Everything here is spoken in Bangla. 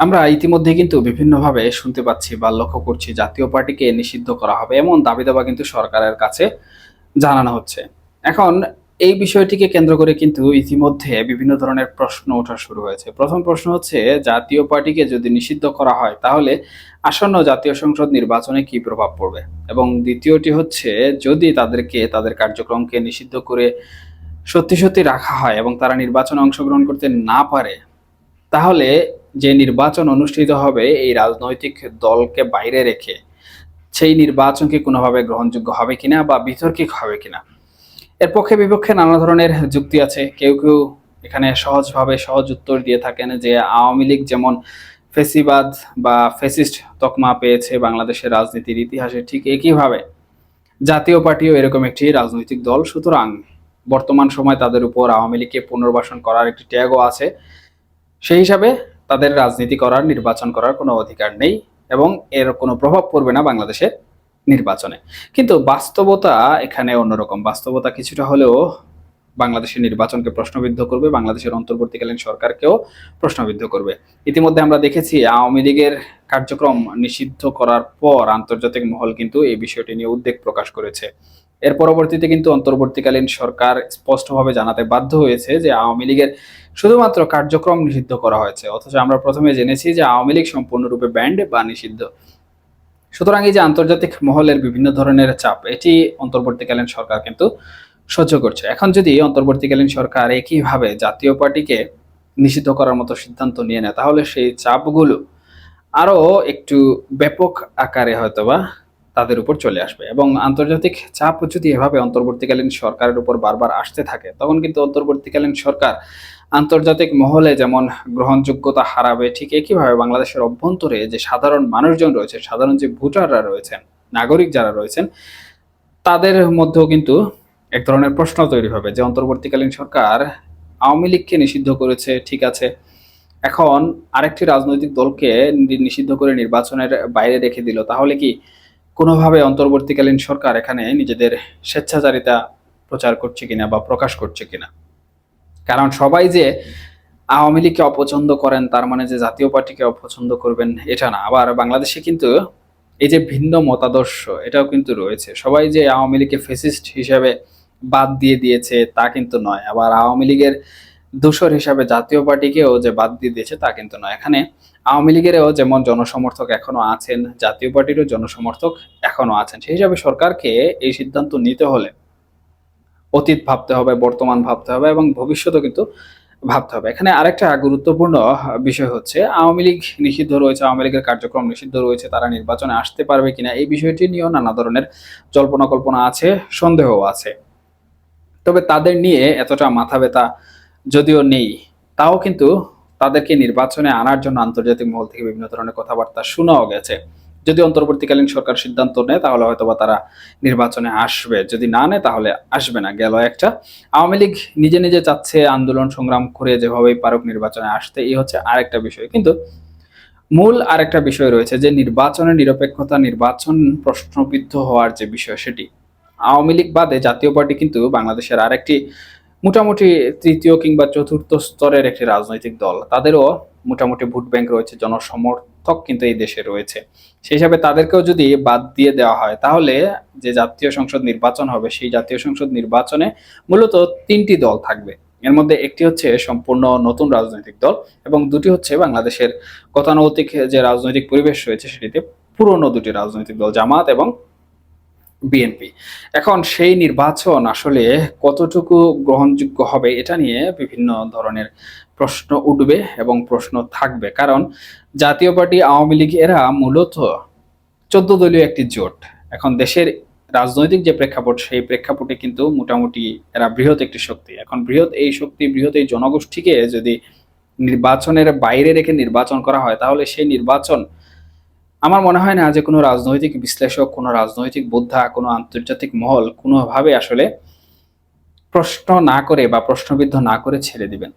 আমরা ইতিমধ্যে কিন্তু বিভিন্নভাবে শুনতে পাচ্ছি বা লক্ষ্য করছি জাতীয় পার্টিকে নিষিদ্ধ করা হবে এমন দাবি দাবা কিন্তু সরকারের কাছে জানানো হচ্ছে। এখন এই বিষয়টিকে কেন্দ্র করে কিন্তু ইতিমধ্যে বিভিন্ন ধরনের প্রশ্ন ওঠা শুরু হয়েছে। প্রথম প্রশ্ন হচ্ছে, জাতীয় পার্টিকে যদি নিষিদ্ধ করা হয়, তাহলে আসন্ন জাতীয় সংসদ নির্বাচনে কি প্রভাব পড়বে? এবং দ্বিতীয়টি হচ্ছে, যদি তাদেরকে, তাদের কার্যক্রমকে নিষিদ্ধ করে সত্যি সত্যি রাখা হয় এবং তারা নির্বাচনে অংশগ্রহণ করতে না পারে, তাহলে যে নির্বাচন অনুষ্ঠিত হবে এই রাজনৈতিক দলকে বাইরে রেখে, সেই নির্বাচন কি কোনোভাবে গ্রহণযোগ্য হবে কিনা বা বিতর্কিক হবে কিনা? এর পক্ষে বিপক্ষে নানা ধরনের যুক্তি আছে। কেউ কেউ এখানে সহজভাবে সহজ উত্তর দিয়ে থাকেন যে আওয়ামী লীগ যেমন ফেসিবাদ বা ফেসিস্ট তকমা পেয়েছে বাংলাদেশের রাজনীতির ইতিহাসে ঠিক একইভাবে জাতীয় পার্টিও এরকম একটি রাজনৈতিক দল। সুতরাং বর্তমান সময় তাদের উপর আওয়ামী লীগকে পুনর্বাসন করার একটি ট্যাগও আছে। সেই হিসাবে তাদের রাজনীতি করার, নির্বাচন করার কোনো অধিকার নেই এবং এর কোনো প্রভাব পড়বে না বাংলাদেশের নির্বাচনে। কিন্তু বাস্তবতা এখানে অন্যরকম। বাস্তবতা কিছুটা হলেও বাংলাদেশের নির্বাচনকে প্রশ্নবিদ্ধ করবে, বাংলাদেশের অন্তর্বর্তীকালীন সরকারকেও প্রশ্নবিদ্ধ করবে। ইতিমধ্যে আমরা দেখেছি আওয়ামী লীগের কার্যক্রম নিষিদ্ধ করার পর আন্তর্জাতিক মহল কিন্তু এই বিষয়টি নিয়ে উদ্বেগ প্রকাশ করেছে। এর পরবর্তীতে কিন্তু অন্তর্বর্তীকালীন সরকার স্পষ্টভাবে জানাতে বাধ্য হয়েছে যে আওয়ামী লীগের শুধুমাত্র কার্যক্রম নিষিদ্ধ করা হয়েছে, অথচ আমরা প্রথমে জেনেছি যে আওয়ামী লীগ সম্পূর্ণরূপে ব্যান্ড বা নিষিদ্ধ। সুতরাং এই যে আন্তর্জাতিক মহলের বিভিন্ন ধরনের চাপ, এটি অন্তর্বর্তীকালীন সরকার কিন্তু সহ্য করছে। এখন যদি অন্তর্বর্তীকালীন সরকার একইভাবে জাতীয় পার্টিকে নিষিদ্ধ করার মতো সিদ্ধান্ত নিয়ে নেয়, তাহলে সেই চাপগুলো আরও একটু ব্যাপক আকারে হয়তোবা তাদের উপর চলে আসবে। এবং আন্তর্জাতিক চাপ যদি এভাবে অন্তর্বর্তীকালীন সরকারের উপর বারবার আসতে থাকে, তখন কিন্তু অন্তর্বর্তীকালীন সরকার আন্তর্জাতিক মহলে যেমন গ্রহণযোগ্যতা হারাবে, ঠিক একইভাবে বাংলাদেশের অভ্যন্তরে যে সাধারণ মানুষজন রয়েছে, সাধারণ যে ভোটাররা রয়েছেন, নাগরিক যারা রয়েছেন, তাদের মধ্যেও কিন্তু এক ধরনের প্রশ্ন তৈরি হবে যে অন্তর্বর্তীকালীন সরকার আওয়ামী লীগকে নিষিদ্ধ করেছে, ঠিক আছে। এখন আরেকটি রাজনৈতিক দলকে নিষিদ্ধ করে নির্বাচনের বাইরে রেখে দিল, তাহলে কি কোনোভাবে অন্তর্বর্তীকালীন সরকার এখানে নিজেদের স্বেচ্ছাচারিতা প্রচার করছে কিনা বা প্রকাশ করছে কিনা। কারণ সবাই যে আওয়ামী লীগকে অপছন্দ করেন, তার মানে যে জাতীয় পার্টিকে অপছন্দ করবেন, এটা না। আবার বাংলাদেশে কিন্তু এই যে ভিন্ন মতাদর্শ, এটাও কিন্তু রয়েছে। সবাই যে আওয়ামী লীগকে ফেসিস্ট হিসেবে বাদ দিয়ে দিয়েছে, তা কিন্তু নয়। আবার আওয়ামী লীগের দূষর হিসাবে জাতীয় পার্টিকেও যে বাদ দিয়ে দিয়েছে তা কিন্তু নয়। এখানে আওয়ামী লীগেরও যেমন জনসমর্থক এখনও আছেন, জাতীয় পার্টিরও জনসমর্থক এখনও আছেন। সেই হিসাবে সরকারকে এই সিদ্ধান্ত নিতে হলে অতীত ভাবতে হবে, বর্তমান ভাবতে হবে এবং ভবিষ্যতও কিন্তু ভাবতে হবে। এখানে আরেকটা গুরুত্বপূর্ণ বিষয় হচ্ছে, আওয়ামী লীগ নিষিদ্ধ রয়েছে, আওয়ামী লীগের কার্যক্রম নিষিদ্ধ রয়েছে, তারা নির্বাচনে আসতে পারবে কিনা এই বিষয়টি নিয়েও নানা ধরনের জল্পনা কল্পনা আছে সন্দেহ আছে। তবে তাদের নিয়ে এতটা মাথা ব্যথা যদিও নেই, তাও কিন্তু তাদেরকে নির্বাচনে আনার জন্য আন্তর্জাতিক মহল থেকে বিভিন্ন ধরনের কথাবার্তা শোনাও গেছে। যদি অন্তর্বর্তীকালীন সরকার সিদ্ধান্ত নেয়, তাহলে হয়তোবা তারা নির্বাচনে আসবে। যদি না নেয়, তাহলে আসবে না, গেল একটা। আওয়ামী লীগ নিজে নিজে চাচ্ছে আন্দোলন সংগ্রাম করে যেভাবেই পারুক নির্বাচনে আসতে, এই হচ্ছে আরেকটা বিষয়। কিন্তু মূল আরেকটা বিষয় রয়েছে যে, নির্বাচনের নিরপেক্ষতা নির্বাচন প্রশ্নবিদ্ধ হওয়ার যে বিষয় সেটি, আওয়ামী লীগ বাদে জাতীয় পার্টি কিন্তু বাংলাদেশের আরেকটি মোটামুটি তৃতীয় কিংবা চতুর্থ স্তরের একটি রাজনৈতিক দল। তাদেরও মোটামুটি ভোট ব্যাংক রয়েছে, জনসমর্থক কিন্তু এই দেশে রয়েছে। সেই হিসাবে তাদেরকেও যদি বাদ দিয়ে দেওয়া হয়, তাহলে যে জাতীয় সংসদ নির্বাচন হবে, সেই জাতীয় সংসদ নির্বাচনে মূলত তিনটি দল থাকবে। এর মধ্যে একটি হচ্ছে সম্পূর্ণ নতুন রাজনৈতিক দল এবং দুটি হচ্ছে বাংলাদেশের গতানুগতিক যে রাজনৈতিক পরিবেশ রয়েছে, সেটিতে পুরনো দুটি রাজনৈতিক দল, জামাত এবং বিএনপি। এখন সেই নির্বাচন আসলে কতটুকু গ্রহণযোগ্য হবে এটা নিয়ে বিভিন্ন ধরনের প্রশ্ন উঠবে এবং প্রশ্ন থাকবে। কারণ জাতীয় পার্টি, আওয়ামী লীগ এরা মূলত চোদ্দ দলীয় একটি জোট। এখন দেশের রাজনৈতিক যে প্রেক্ষাপট, সেই প্রেক্ষাপটে কিন্তু মোটামুটি এরা বৃহৎ একটি শক্তি। এখন বৃহৎ এই শক্তি, বৃহৎ এই জনগোষ্ঠীকে যদি নির্বাচনের বাইরে রেখে নির্বাচন করা হয়, তাহলে সেই নির্বাচন আমার মনে হয় না যে কোনো রাজনৈতিক বিশ্লেষক, কোনো রাজনৈতিক বোদ্ধা, কোনো আন্তর্জাতিক মহল কোনোভাবে আসলে প্রশ্ন না করে বা প্রশ্নবিদ্ধ না করে ছেড়ে দিবেন।